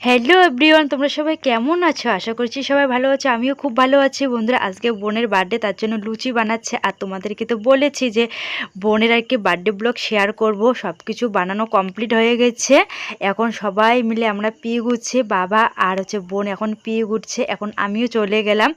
Hello everyone তোমরা সবাই কেমন আছো? আশা করছি সবাই ভালো আছো। আমিও খুব ভালো আছি। বন্ধুরা, আজকে বোনের বার্থডে তার জন্য লুচি বানাচ্ছে। আর তোমাদেরকে তো বলেছি যে, বোনের আর কি বার্থডে ব্লগ শেয়ার করব। সব কিছু বানানো কমপ্লিট হয়ে গেছে। এখন সবাই মিলে আমরা পি গুচ্ছে। বাবা আর হচ্ছে বোন এখন পি গুটছে। এখন আমিও চলে গেলাম।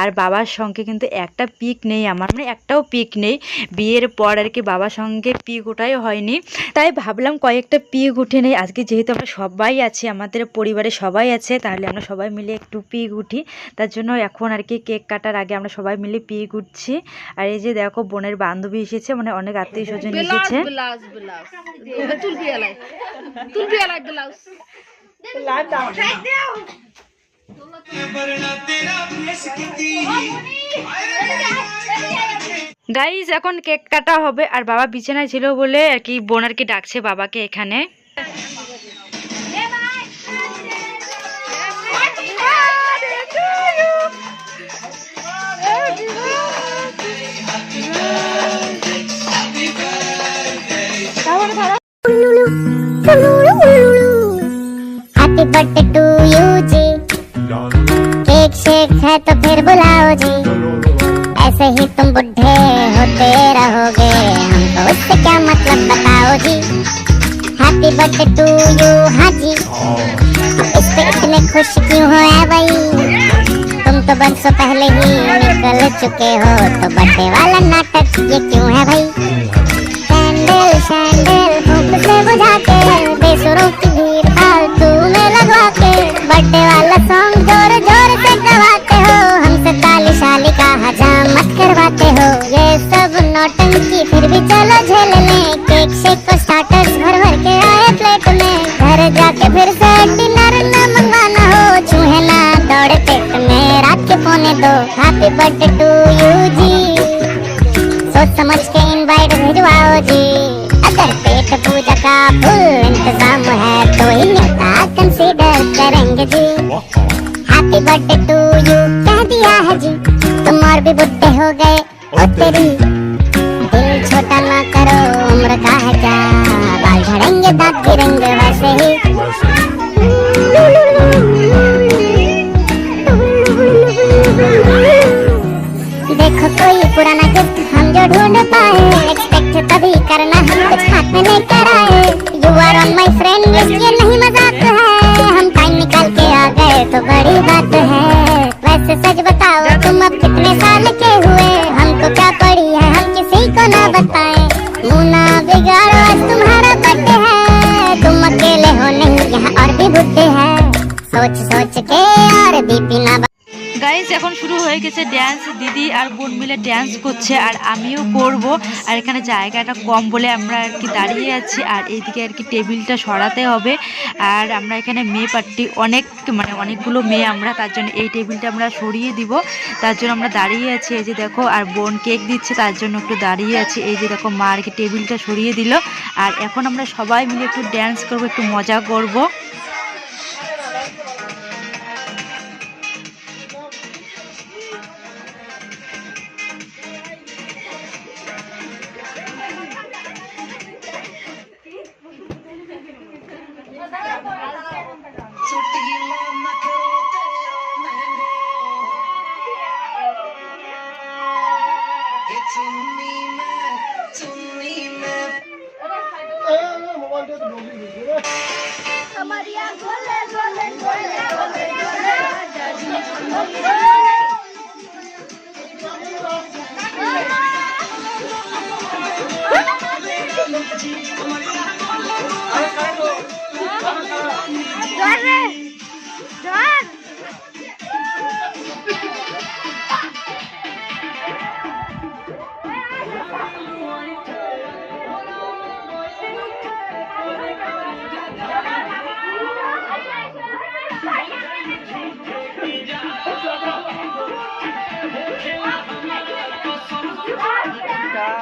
আর বাবার সঙ্গে কিন্তু একটা পিক নেই আমার। মানে একটাও পিক নেই। বিয়ের পর আর কি বাবার সঙ্গে পিক ওঠাই হয়নি। তাই ভাবলাম কয়েকটা পিক উঠে নেই। আজকে যেহেতু আমরা সবাই আছি, আমাদের পরিবারে সবাই আছে তাহলে আমরা সবাই মিলে একটু পিক উঠি তার জন্য এখন আর কি কেক কাটার আগে আমরা সবাই মিলে পিক উঠছি আর এই যে দেখো বোনের বান্ধবী এসেছে মানে অনেক আত্মীয় স্বজন এসেছে। গাইজ এখন কেক কাটা হবে আর বাবা বিছানায় ছিল বলে আর কি বোন আর কি ডাকছে বাবাকে এখানে। है तो फिर बुलाओ जी। ऐसे ही तुम बुढ़े होते रहोगे। हमको उससे क्या मतलब बताओ जी? हैप्पी बर्थडे टू यू हाँ जी। इस पे इतने खुश क्यों हो ऐ भाई? तुम तो बरसों पहले ही निकल चुके हो तो बर्थडे वाला नाटक ये क्यों है भाई? Sandal sandal birthday to you जी सोच समझ के इनवाइट भिजवाओ जी अगर पेट पूजा का फुल इंतज़ाम है तो ही न्योता कंसीडर करेंगे जी हैप्पी बर्थडे टू यू कह दिया है जी तुम और भी बुढ़े हो गए ओ तेरी। दिल छोटा ना करो उम्र का है क्या? बाल झड़ेंगे दांत गिरेंगे। बताएँ मुना बिगाड़ो आज तुम्हारा बर्थडे है। तुम अकेले हो नहीं, यहाँ और भी बुढ़े हैं। सोच सोच के और भी ना গাইজ এখন শুরু হয়ে গেছে ড্যান্স দিদি আর বোন মিলে ড্যান্স করছে আর আমিও করব। আর এখানে জায়গাটা কম বলে আমরা আর কি দাঁড়িয়ে আছি। আর এইদিকে আর কি টেবিলটা সরাতে হবে। আর আমরা এখানে মেয়ে পার্টি অনেক মানে অনেকগুলো মেয়ে আমরা, তার জন্য এই টেবিলটা আমরা সরিয়ে দিব। তার জন্য আমরা দাঁড়িয়ে আছি। এই যে দেখো, আর বোন কেক দিচ্ছে, তার জন্য একটু দাঁড়িয়ে আছি। এই যে দেখো, মা আর কি টেবিলটা সরিয়ে দিল। আর এখন আমরা সবাই মিলে একটু ড্যান্স করব, একটু মজা করব। আমারিয়া গলে গলে গলে গলে গলে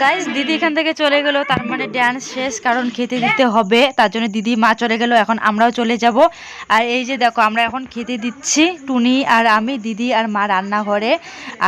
গাইজ দিদি এখান থেকে চলে গেল, তার মানে ড্যান্স শেষ, কারণ খেতে দিতে হবে, তার জন্য দিদি মা চলে গেল, এখন আমরাও চলে যাব। আর এই যে দেখো, আমরা এখন খেতে দিচ্ছি টুনি আর আমি, দিদি আর মা রান্নাঘরে,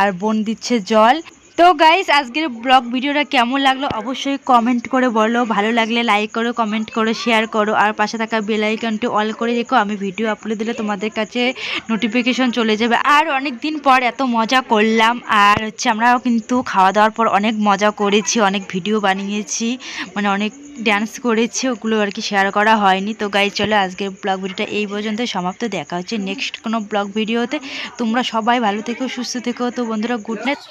আর বোন দিচ্ছে জল। তো গাইস আজকের ব্লগ ভিডিওটা কেমন লাগল অবশ্যই কমেন্ট করে বলো। ভালো লাগলে লাইক করো কমেন্ট করো শেয়ার করো। আর পাশে থাকা বেল আইকনটি অল করে রেখো। আমি ভিডিও আপলোড দিলে তোমাদের কাছে নোটিফিকেশন চলে যাবে। আর অনেক দিন পর এত মজা করলাম। আর হচ্ছে আমরাও কিন্তু খাওয়া দাওয়ার পর অনেক মজা করেছি, অনেক ভিডিও বানিয়েছি মানে অনেক ড্যান্স করেছি, ওগুলো আর কি শেয়ার করা হয়নি। তো গাই চলো আজকের ব্লগ ভিডিওটা এই পর্যন্ত সমাপ্ত। দেখা হচ্ছে নেক্সট কোনো ব্লগ ভিডিওতে তোমরা সবাই ভালো থেকো, সুস্থ থেকো। তো বন্ধুরা গুড নাইট